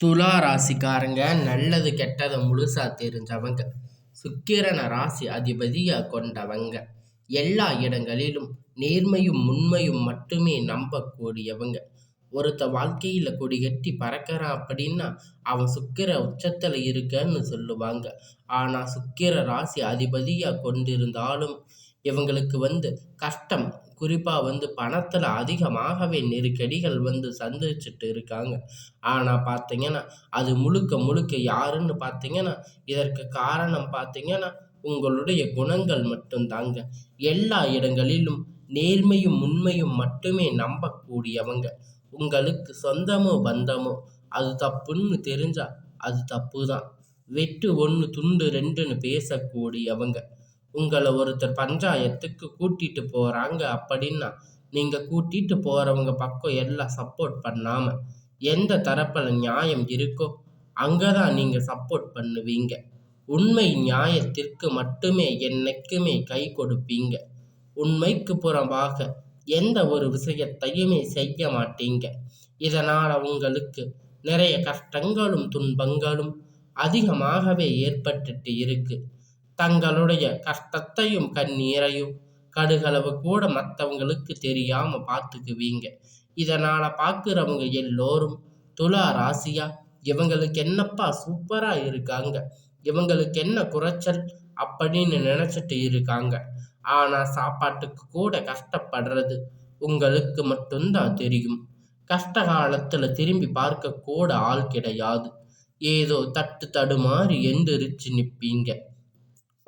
துலா ராசிக்காரங்க நல்லது கெட்டதை முழுசா தெரிஞ்சவங்க. சுக்கிரன ராசி அதிபதியாக கொண்டவங்க. எல்லா இடங்களிலும் நேர்மையும் உண்மையும் மட்டுமே நம்பக்கூடியவங்க. ஒருத்த வாழ்க்கையில் கொடி கட்டி பறக்கிறான் அப்படின்னா அவன் சுக்கிர உச்சத்தில் இருக்கன்னு சொல்லுவாங்க. ஆனால் சுக்கிர ராசி அதிபதியாக கொண்டிருந்தாலும் இவங்களுக்கு வந்து கஷ்டம் குறிப்பாக வந்து பணத்தில் அதிகமாகவே நெருக்கடிகள் வந்து சந்திச்சுட்டு இருக்காங்க. ஆனால் பார்த்தீங்கன்னா அது முழுக்க முழுக்க யாருன்னு பார்த்தீங்கன்னா இதற்கு காரணம் பார்த்தீங்கன்னா உங்களுடைய குணங்கள் மட்டும்தாங்க. எல்லா இடங்களிலும் நேர்மையும் உண்மையும் மட்டுமே நம்பக்கூடியவங்க. உங்களுக்கு சொந்தமோ பந்தமோ அது தப்புன்னு தெரிஞ்சா அது தப்பு தான் வெட்டு ஒன்று துண்டு ரெண்டுன்னு பேசக்கூடியவங்க. உங்களை ஒருத்தர் பஞ்சாயத்துக்கு கூட்டிட்டு போகிறாங்க அப்படின்னா நீங்கள் கூட்டிட்டு போகிறவங்க பக்கம் எல்லாம் சப்போர்ட் பண்ணாமல் எந்த தரப்பில் நியாயம் இருக்கோ அங்கே தான் நீங்கள் சப்போர்ட் பண்ணுவீங்க. உண்மை நியாயத்திற்கு மட்டுமே என்னைக்குமே கை கொடுப்பீங்க. உண்மைக்கு புறம்பாக எந்த ஒரு விஷயத்தையுமே செய்ய மாட்டீங்க. இதனால் உங்களுக்கு நிறைய கஷ்டங்களும் துன்பங்களும் அதிகமாகவே ஏற்பட்டுட்டு இருக்குது தங்களுடைய கஷ்டத்தையும் கண்ணீரையும் கடுகளவு கூட மற்றவங்களுக்கு தெரியாம பார்த்துக்குவீங்க. இதனால பார்க்குறவங்க எல்லோரும் துலா ராசியா? இவங்களுக்கு என்னப்பா சூப்பரா இருக்காங்க. இவங்களுக்கு என்ன குறைச்சல் அப்படின்னு நினைச்சிட்டு இருக்காங்க. ஆனா சாப்பாட்டுக்கு கூட கஷ்டப்படுறது உங்களுக்கு மட்டும்தான் தெரியும். கஷ்ட காலத்துல திரும்பி பார்க்க கூட ஆள் கிடையாது. ஏதோ தட்டு தடுமாறி எந்திரிச்சு நிற்பீங்க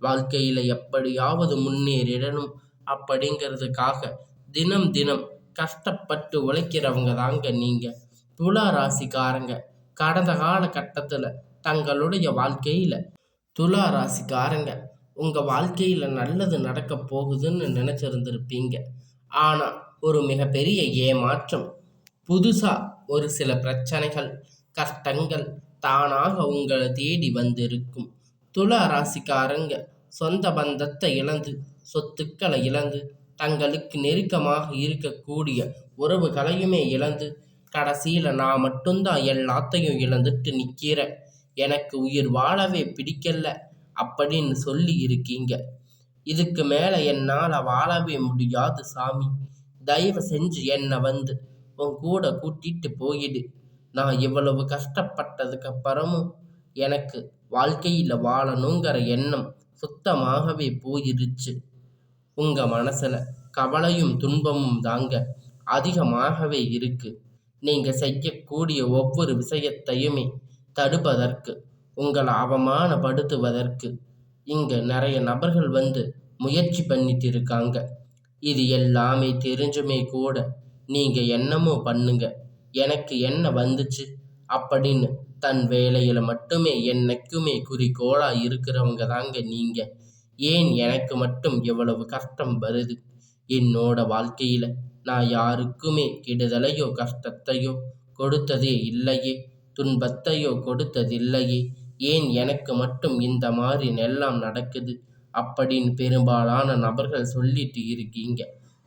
வாழ்க்கையில் எப்படியாவது முன்னேறிடணும் அப்படிங்கிறதுக்காக தினம் தினம் கஷ்டப்பட்டு உழைக்கிறவங்க தாங்க நீங்கள் துலா ராசிக்காரங்க. கடந்த காலகட்டத்தில் தங்களுடைய வாழ்க்கையில் துலா ராசிக்காரங்க. உங்கள் வாழ்க்கையில் நல்லது நடக்க போகுதுன்னு நினச்சிருந்துருப்பீங்க. ஆனால் ஒரு மிகப்பெரிய ஏமாற்றம் புதுசாக ஒரு சில பிரச்சனைகள் கஷ்டங்கள் தானாக உங்களை தேடி வந்திருக்கும். துலா ராசிக்காரங்க சொந்த பந்தத்தை இழந்து சொத்துக்களை இழந்து தங்களுக்கு நெருக்கமாக இருக்கக்கூடிய உறவுகளையுமே இழந்து கடைசியில் நான் மட்டும்தான் எல்லாத்தையும் இழந்துட்டு நிற்கிறேன் எனக்கு உயிர் வாழவே பிடிக்கல அப்படின்னு சொல்லி இருக்கீங்க. இதுக்கு மேலே என்னால் வாழவே முடியாது சாமி. தயவு செஞ்சு என்னை வந்து உன் கூட கூட்டிட்டு போயிடு. நான் இவ்வளவு கஷ்டப்பட்டதுக்கு அப்புறமும் எனக்கு வாழ்க்கையில் வாழணுங்கிற எண்ணம் சுத்தமாகவே போயிருச்சு. உங்கள் மனசில் கவலையும் துன்பமும் தாங்க அதிகமாகவே இருக்கு. நீங்கள் செய்யக்கூடிய ஒவ்வொரு விஷயத்தையுமே தடுப்பதற்கு உங்களை அவமானப்படுத்துவதற்கு இங்கே நிறைய நபர்கள் வந்து முயற்சி பண்ணிட்டு இருக்காங்க. இது எல்லாமே தெரிஞ்சுமே கூட நீங்கள் என்னமோ பண்ணுங்க. எனக்கு என்ன வந்துச்சு? அப்படின்னு தன் வேலையில் மட்டுமே என்னைக்குமே குறிக்கோளாக இருக்கிறவங்க தாங்க நீங்கள் ஏன் எனக்கு மட்டும் எவ்வளவு கஷ்டம் வருது? என்னோட வாழ்க்கையில் நான் யாருக்குமே கெடுதலையோ கஷ்டத்தையோ கொடுத்ததே இல்லையே. துன்பத்தையோ கொடுத்ததில்லையே. ஏன் எனக்கு மட்டும் இந்த மாதிரி எல்லாம் நடக்குது? அப்படின்னு பெரும்பாலான நபர்கள் சொல்லிட்டு இருக்கீங்க.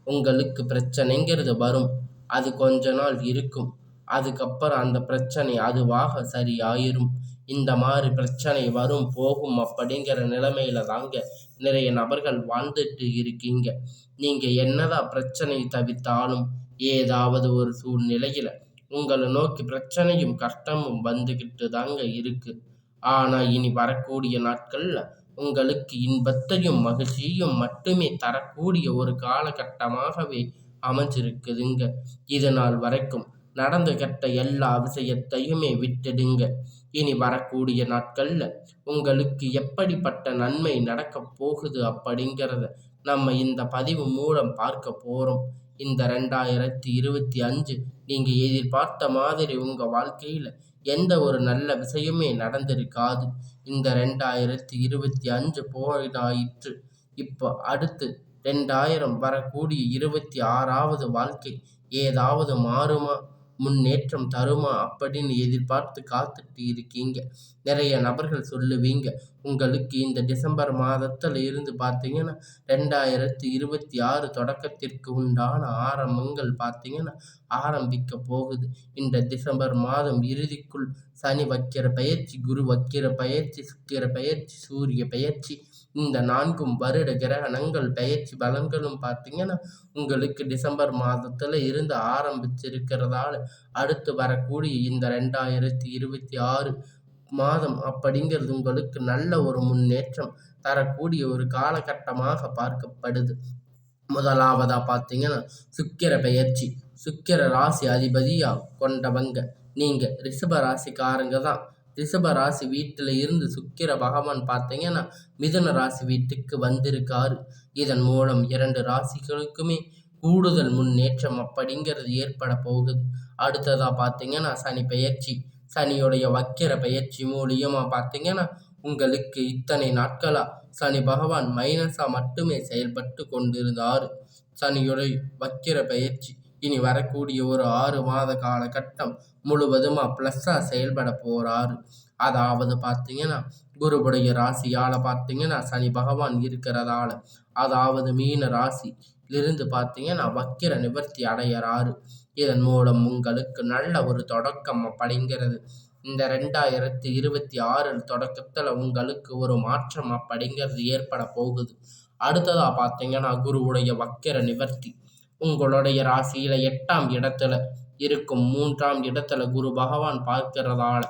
உங்களுக்கு பிரச்சனைங்கிறது வரும். அது கொஞ்ச நாள் இருக்கும். அதுக்கப்புறம் அந்த பிரச்சனை அதுவாக சரியாயிரும். இந்த மாதிரி பிரச்சனை வரும் போகும் அப்படிங்கிற நிலைமையில தாங்க நிறைய நபர்கள் வாழ்ந்துட்டு இருக்கீங்க. நீங்க என்னதான் பிரச்சனை தவித்தாலும் ஏதாவது ஒரு சூழ்நிலையில உங்களை நோக்கி பிரச்சனையும் கஷ்டமும் வந்துக்கிட்டு தாங்க இருக்கு. ஆனா இனி வரக்கூடிய நாட்கள்ல உங்களுக்கு இன்பத்தையும் மகிழ்ச்சியும் மட்டுமே தரக்கூடிய ஒரு காலகட்டமாகவே அமைஞ்சிருக்குதுங்க. இது நாள் வரைக்கும் நடந்து கெட்ட எல்லா விஷயத்தையுமே விட்டுடுங்க. இனி வரக்கூடிய நாட்களில் உங்களுக்கு எப்படிப்பட்ட நன்மை நடக்கப் போகுது அப்படிங்கிறத நம்ம இந்த பதிவு மூலம் பார்க்க போகிறோம் இந்த ரெண்டாயிரத்தி இருபத்தி அஞ்சு நீங்கள் எதிர்பார்த்த மாதிரி உங்கள் வாழ்க்கையில் எந்த ஒரு நல்ல விஷயமே நடந்திருக்காது. இந்த ரெண்டாயிரத்தி இருபத்தி அஞ்சு போயிடாயிற்று இப்போ அடுத்து ரெண்டாயிரம் வரக்கூடிய இருபத்தி ஆறாவது வாழ்க்கை ஏதாவது மாறுமா? முன்னேற்றம் தருமா அப்படின்னு எதிர்பார்த்து காத்துட்டு இருக்கீங்க. நிறைய நபர்கள் சொல்லுவீங்க. உங்களுக்கு இந்த டிசம்பர் மாதத்தில் இருந்து பார்த்தீங்கன்னா ரெண்டாயிரத்தி இருபத்தி ஆறு தொடக்கத்திற்கு உண்டான ஆரம்பங்கள் பார்த்தீங்கன்னா ஆரம்பிக்க போகுது. இந்த டிசம்பர் மாதம் இறுதிக்குள் சனி வைக்கிற பயிற்சி குரு வக்கிர பயிற்சி சுக்கிர பயிற்சி சூரிய பயிற்சி இந்த நான்கும் வருட கிரகணங்கள் பயிற்சி பலன்களும் பார்த்தீங்கன்னா உங்களுக்கு டிசம்பர் மாதத்தில் இருந்து ஆரம்பிச்சிருக்கிறதால அடுத்து வரக்கூடிய இந்த ரெண்டாயிரத்தி இருபத்தி ஆறு மாதம் அப்படிங்கிறது உங்களுக்கு நல்ல ஒரு முன்னேற்றம் தரக்கூடிய ஒரு காலகட்டமாக பார்க்கப்படுது. முதலாவதாக பார்த்தீங்கன்னா சுக்கிர பெயர்ச்சி. சுக்கிர ராசி அதிபதியாக கொண்டவங்க. நீங்கள் ரிஷப ராசிக்காரங்க தான். ரிஷப ராசி வீட்டில் இருந்து சுக்கிர பகவான் பார்த்தீங்கன்னா மிதன ராசி வீட்டுக்கு வந்திருக்காரு. இதன் மூலம் இரண்டு ராசிகளுக்குமே கூடுதல் முன்னேற்றம் அப்படிங்கிறது ஏற்பட போகுது. அடுத்ததாக பார்த்தீங்கன்னா சனி பெயர்ச்சி. சனியுடைய வக்கிர பயிற்சி மூலியமாக பார்த்தீங்கன்னா உங்களுக்கு இத்தனை நாட்களாக சனி பகவான் மைனஸாக மட்டுமே செயல்பட்டு கொண்டிருந்தார். சனியுடைய வக்கிர பயிற்சி இனி வரக்கூடிய ஒரு ஆறு மாத காலகட்டம் முழுவதுமா ப்ளஸ்ஸாக செயல்பட போகிறாரு அதாவது பார்த்தீங்கன்னா குருவுடைய ராசியால் பார்த்தீங்கன்னா சனி பகவான் இருக்கிறதால அதாவது மீன ராசியிலிருந்து பார்த்தீங்கன்னா வக்கிர நிவர்த்தி அடையிறாரு. இதன் மூலம் உங்களுக்கு நல்ல ஒரு தொடக்கம் அப்படிங்கிறது. இந்த ரெண்டாயிரத்தி இருபத்தி ஆறு தொடக்கத்தில் உங்களுக்கு ஒரு மாற்றம் அப்படிங்கிறது ஏற்பட போகுது. அடுத்ததாக பார்த்தீங்கன்னா குருவுடைய வக்கிர நிவர்த்தி. உங்களுடைய ராசியில் எட்டாம் இடத்துல இருக்கும். மூன்றாம் இடத்துல குரு பகவான் பார்க்கிறதால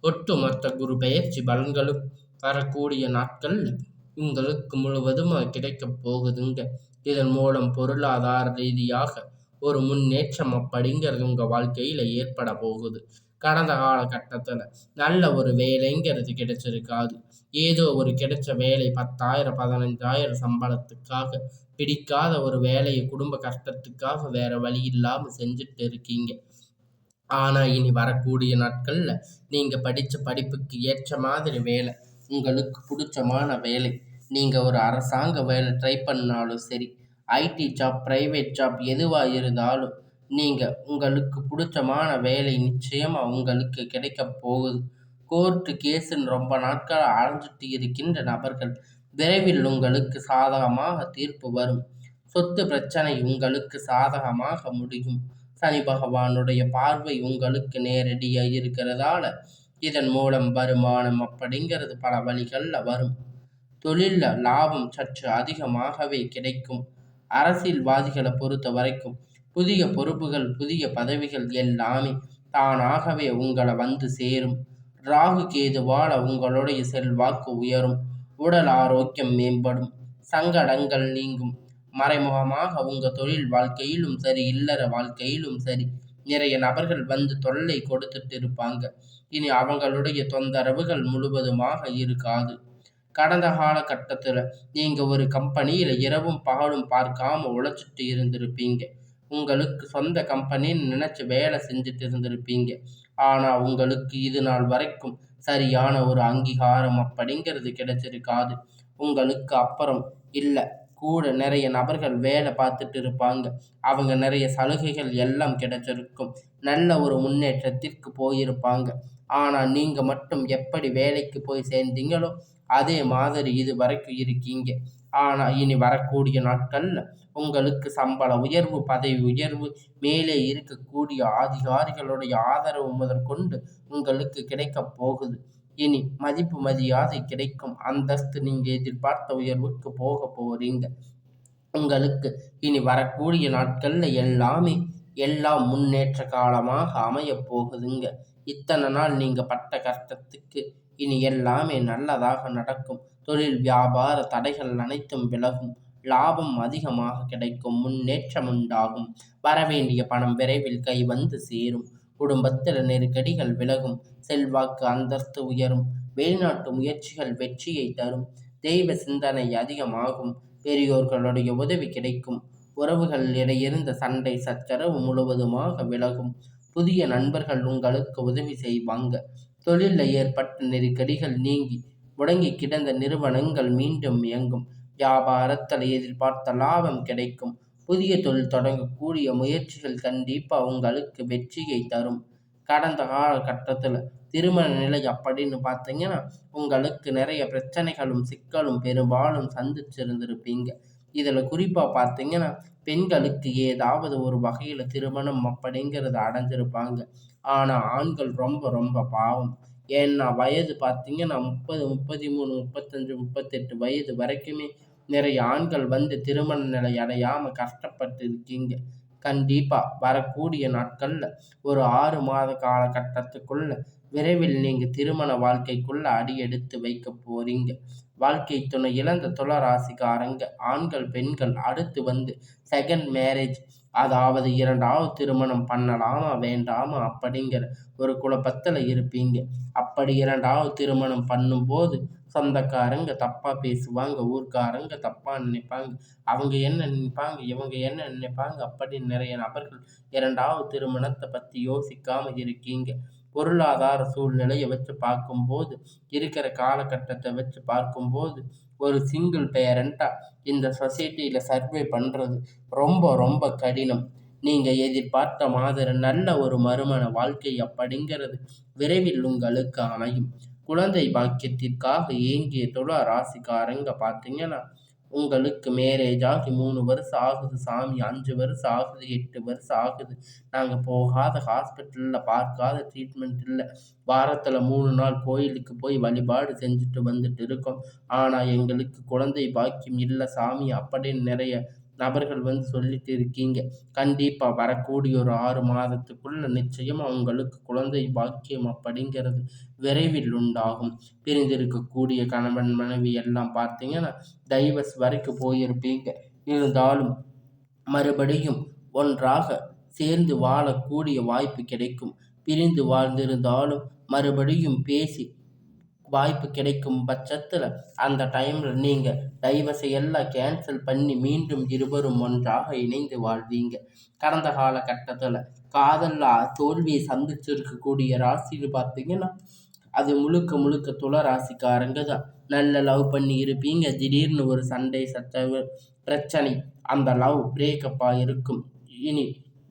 ஒட்டுமொத்த குரு பெயர்ச்சி பலன்களும் வரக்கூடிய நாட்கள் உங்களுக்கு முழுவதும் கிடைக்கப் போகுதுங்க. இதன் மூலம் பொருளாதார ரீதியாக ஒரு முன்னேற்றம் அப்படிங்கிறது உங்கள் வாழ்க்கையில் ஏற்பட போகுது. கடந்த காலகட்டத்தில் நல்ல ஒரு வேலைங்கிறது கிடைச்சிருக்காது. ஏதோ ஒரு கிடைச்ச வேலை பத்தாயிரம் பதினஞ்சாயிரம் சம்பளத்துக்காக பிடிக்காத ஒரு வேலையை குடும்ப கஷ்டத்துக்காக வேற வழி இல்லாமல் செஞ்சுட்டு இருக்கீங்க. ஆனால் இனி வரக்கூடிய நாட்களில் நீங்கள் படித்த படிப்புக்கு ஏற்ற மாதிரி வேலை உங்களுக்கு பிடிச்சமான வேலை நீங்கள் ஒரு அரசாங்க வேலை ட்ரை பண்ணாலும் சரி ஐடி ஜாப் ப்ரைவேட் ஜாப் எதுவாக இருந்தாலும் நீங்கள் உங்களுக்கு பிடிச்சமான வேலை நிச்சயமாக உங்களுக்கு கிடைக்க போகுது. கோர்ட்டு கேஸுன்னு ரொம்ப நாட்கள் அலைஞ்சிட்டு இருக்கின்ற நபர்கள் விரைவில் உங்களுக்கு சாதகமாக தீர்ப்பு வரும். சொத்து பிரச்சனை உங்களுக்கு சாதகமாக முடியும். சனி பகவானுடைய பார்வை உங்களுக்கு நேரடியாக இருக்கிறதால இதன் மூலம் வருமானம் அப்படிங்கிறது பல வழிகளில் வரும். தொழிலில் லாபம் சற்று அதிகமாகவே கிடைக்கும். அரசியல்வாதிகளை பொறுத்த வரைக்கும் புதிய பொறுப்புகள் புதிய பதவிகள் எல்லாமே தானாகவே உங்களை வந்து சேரும். ராகு கேதுவால உங்களுடைய செல்வாக்கு உயரும். உடல் ஆரோக்கியம் மேம்படும். சங்கடங்கள் நீங்கும். மறைமுகமாக உங்கள் தொழில் வாழ்க்கையிலும் சரி இல்லற வாழ்க்கையிலும் சரி நிறைய நபர்கள் வந்து தொல்லை கொடுத்துட்டு இருப்பாங்க. இனி அவங்களுடைய தொந்தரவுகள் முழுவதுமாக இருக்காது. கடந்த காலகட்டத்தில் நீங்கள் ஒரு கம்பெனியில் இரவும் பகலும் பார்க்காம உழைச்சிட்டு இருந்திருப்பீங்க. உங்களுக்கு சொந்த கம்பெனின்னு நினச்சி வேலை செஞ்சுட்டு இருந்திருப்பீங்க. ஆனால் உங்களுக்கு இது நாள் வரைக்கும் சரியான ஒரு அங்கீகாரம் அப்படிங்கிறது கிடைச்சிருக்காது. உங்களுக்கு அப்புறம் இல்லை. கூட நிறைய நபர்கள் வேலை பார்த்துட்டு இருப்பாங்க. அவங்க நிறைய சலுகைகள் எல்லாம் கிடைச்சிருக்கும். நல்ல ஒரு முன்னேற்றத்திற்கு போயிருப்பாங்க. ஆனால் நீங்கள் மட்டும் எப்படி வேலைக்கு போய் சேர்ந்தீங்களோ அதே மாதிரி இது வரைக்கும் இருக்கீங்க. ஆனால் இனி வரக்கூடிய நாட்களில் உங்களுக்கு சம்பள உயர்வு பதவி உயர்வு மேலே இருக்கக்கூடிய அதிகாரிகளுடைய ஆதரவு முதற்கொண்டு உங்களுக்கு கிடைக்கப் போகுது. இனி மதிப்பு மரியாதை கிடைக்கும். அந்தஸ்து நீங்கள் எதிர்பார்த்த உயர்வுக்கு போக போகிறீங்க உங்களுக்கு இனி வரக்கூடிய நாட்களில் எல்லாமே எல்லாம் முன்னேற்ற காலமாக அமையப் போகுதுங்க. இத்தனை நாள் நீங்கள் பட்ட கஷ்டத்துக்கு இனி எல்லாமே நல்லதாக நடக்கும். தொழில் வியாபார தடைகள் அனைத்தும் விலகும். லாபம் அதிகமாக கிடைக்கும் முன்னேற்றம் உண்டாகும். வரவேண்டிய பணம் விரைவில் கை வந்து சேரும். குடும்பத்தில் நெருக்கடிகள் விலகும். செல்வாக்கு அந்தஸ்து உயரும். வெளிநாட்டு முயற்சிகள் வெற்றியை தரும். தெய்வ சிந்தனை அதிகமாகும். பெரியோர்களுடைய உதவி கிடைக்கும். உறவுகள் இடையிருந்த சண்டை சச்சரவு முழுவதுமாக விலகும். புதிய நண்பர்கள் உங்களுக்கு உதவி செய்வாங்க. தொழிலில் ஏற்பட்ட நெருக்கடிகள் நீங்கி முடங்கி கிடந்த நிறுவனங்கள் மீண்டும் இயங்கும். வியாபாரத்தில் எதிர்பார்த்த லாபம் கிடைக்கும். புதிய தொழில் தொடங்கக்கூடிய முயற்சிகள் கண்டிப்பாக உங்களுக்கு வெற்றியை தரும். கடந்த காலகட்டத்தில் திருமண நிலை அப்படின்னு பார்த்தீங்கன்னா உங்களுக்கு நிறைய பிரச்சனைகளும் சிக்கலும் பெரும்பாலும் சந்திச்சிருந்திருப்பீங்க. இதில் குறிப்பாக பார்த்தீங்கன்னா பெண்களுக்கு ஏதாவது ஒரு வகையில் திருமணம் அப்படிங்கிறத அடைஞ்சிருப்பாங்க. ஆனால் ஆண்கள் ரொம்ப ரொம்ப பாவம். ஏன்னா வயது பார்த்தீங்கன்னா முப்பது முப்பத்தி மூணு முப்பத்தஞ்சு முப்பத்தெட்டு வயது வரைக்குமே நிறைய ஆண்கள் வந்து திருமண நிலை அடையாமல் கஷ்டப்பட்டு இருக்கீங்க. கண்டிப்பாக வரக்கூடிய நாட்களில் ஒரு ஆறு மாத காலகட்டத்துக்குள்ள விரைவில் நீங்கள் திருமண வாழ்க்கைக்குள்ள அடி எடுத்து வைக்க போறீங்க. வாழ்க்கை துணை இழந்த துளராசிக்காரங்க ஆண்கள் பெண்கள் அடுத்து வந்து செகண்ட் மேரேஜ் அதாவது இரண்டாவது திருமணம் பண்ணலாமா வேண்டாமா அப்படிங்கிற ஒரு குழப்பத்தில் இருப்பீங்க. அப்படி இரண்டாவது திருமணம் பண்ணும்போது சொந்தக்காரங்க தப்பாக பேசுவாங்க ஊர்க்காரங்க தப்பாக நினைப்பாங்க அவங்க என்ன நினைப்பாங்க இவங்க என்ன நினைப்பாங்க அப்படின்னு நிறைய நபர்கள் இரண்டாவது திருமணத்தை பற்றி யோசிக்காமல் இருக்கீங்க. பொருளாதார சூழ்நிலையை வச்சு பார்க்கும்போது இருக்கிற காலகட்டத்தை வச்சு பார்க்கும்போது ஒரு சிங்கிள் பேரண்ட்டாக இந்த சொசைட்டியில் சர்வே பண்ணுறது ரொம்ப ரொம்ப கடினம். நீங்கள் எதிர்பார்த்த மாதிரி நல்ல ஒரு மறுமண வாழ்க்கை அப்படிங்கிறது விரைவில் உங்களுக்கு அமையும். குழந்தை பாக்கியத்திற்காக ஏங்கிய துளா ராசிக்காரங்க பார்த்தீங்கன்னா உங்களுக்கு மேரேஜ் ஆகி மூணு வருஷம் ஆகுது சாமி அஞ்சு வருஷம் ஆகுது எட்டு வருஷம் ஆகுது. நாங்கள் போகாத ஹாஸ்பிட்டலில் பார்க்காத ட்ரீட்மெண்ட் இல்லை. வாரத்தில் மூணு நாள் கோயிலுக்கு போய் வழிபாடு செஞ்சுட்டு வந்துட்டு இருக்கோம். ஆனால் எங்களுக்கு குழந்தை பாக்கியம் இல்லை சாமி அப்படின்னு நிறைய நபர்கள் வந்து சொல்லிட்டு இருக்கீங்க. கண்டிப்பாக வரக்கூடிய ஒரு ஆறு மாதத்துக்குள்ள நிச்சயம் அவங்களுக்கு குழந்தை பாக்கியம் அப்படிங்கிறது விரைவில் உண்டாகும். பிரிந்திருக்கக்கூடிய கணவன் மனைவி எல்லாம் பார்த்தீங்கன்னா டைவர்ஸ் வரைக்கும் போயிருப்பீங்க. இருந்தாலும் மறுபடியும் ஒன்றாக சேர்ந்து வாழக்கூடிய வாய்ப்பு கிடைக்கும். பிரிந்து வாழ்ந்திருந்தாலும் மறுபடியும் பேசி வாய்ப்பு கிடைக்கும் பட்சத்தில் அந்த டைமில் நீங்கள் டைவர்ஸை எல்லாம் கேன்சல் பண்ணி மீண்டும் இருவரும் ஒன்றாக இணைந்து வாழ்வீங்க. கடந்த காலகட்டத்தில் காதலில் தோல்வியை சந்திச்சிருக்கக்கூடிய ராசின்னு பார்த்தீங்கன்னா அது முழுக்க முழுக்க துள ராசிக்காரங்க தான். நல்ல லவ் பண்ணி இருப்பீங்க. திடீர்னு ஒரு சண்டை சச்சரவு பிரச்சனை அந்த லவ் பிரேக்கப்பாக இருக்கும். இனி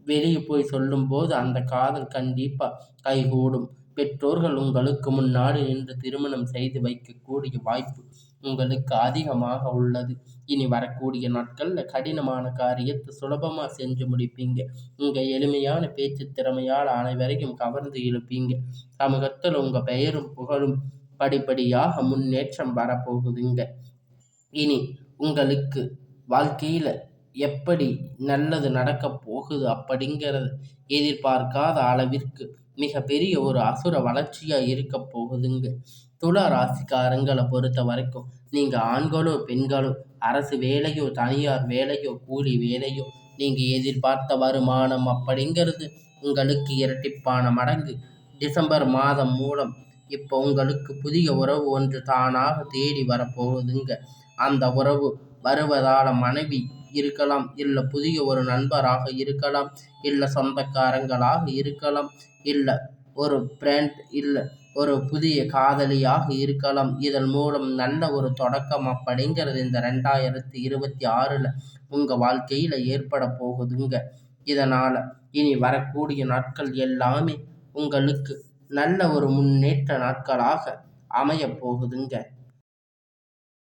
வெளியே போய் சொல்லும்போது அந்த காதல் கண்டிப்பாக கைகூடும். பெற்றோர்கள் உங்களுக்கு முன்னாடி நின்று திருமணம் செய்து வைக்கக்கூடிய வாய்ப்பு உங்களுக்கு அதிகமாக உள்ளது. இனி வரக்கூடிய நாட்களில் கடினமான காரியத்தை சுலபமாக செஞ்சு முடிப்பீங்க. உங்கள் எளிமையான பேச்சு திறமையால் அனைவரையும் கவர்ந்து இழுப்பீங்க. சமூகத்தில் உங்கள் பெயரும் புகழும் படிப்படியாக முன்னேற்றம் வரப்போகுதுங்க. இனி உங்களுக்கு வாழ்க்கையில் எப்படி நல்லது நடக்கப் போகுது அப்படிங்கிறது எதிர்பார்க்காத அளவிற்கு மிகப்பெரிய ஒரு அசுர வளர்ச்சியாக இருக்க போகுதுங்க. துலா ராசிக்காரங்களை பொறுத்த வரைக்கும் நீங்கள் ஆண்களோ பெண்களோ அரசு வேலையோ தனியார் வேலையோ கூலி வேலையோ நீங்கள் எதிர்பார்த்த வருமானம் அப்படிங்கிறது உங்களுக்கு இரட்டிப்பான மடங்கு. டிசம்பர் மாதம் மூலம் இப்போ உங்களுக்கு புதிய உறவு ஒன்று தானாக தேடி வரப்போகுதுங்க. அந்த உறவு வருவதால் மனைவி இருக்கலாம் இல்லை புதிய ஒரு நண்பராக இருக்கலாம் இல்லை சொந்தக்காரங்களாக இருக்கலாம். இல்லை ஒரு ஃப்ரெண்ட் இல்லை ஒரு புதிய காதலியாக இருக்கலாம். இதன் மூலம் நல்ல ஒரு தொடக்கம் அப்படிங்கிறது இந்த ரெண்டாயிரத்தி இருபத்தி ஆறில் உங்கள் வாழ்க்கையில் ஏற்பட போகுதுங்க. இதனால் இனி வரக்கூடிய நாட்கள் எல்லாமே உங்களுக்கு நல்ல ஒரு முன்னேற்ற நாட்களாக அமைய போகுதுங்க.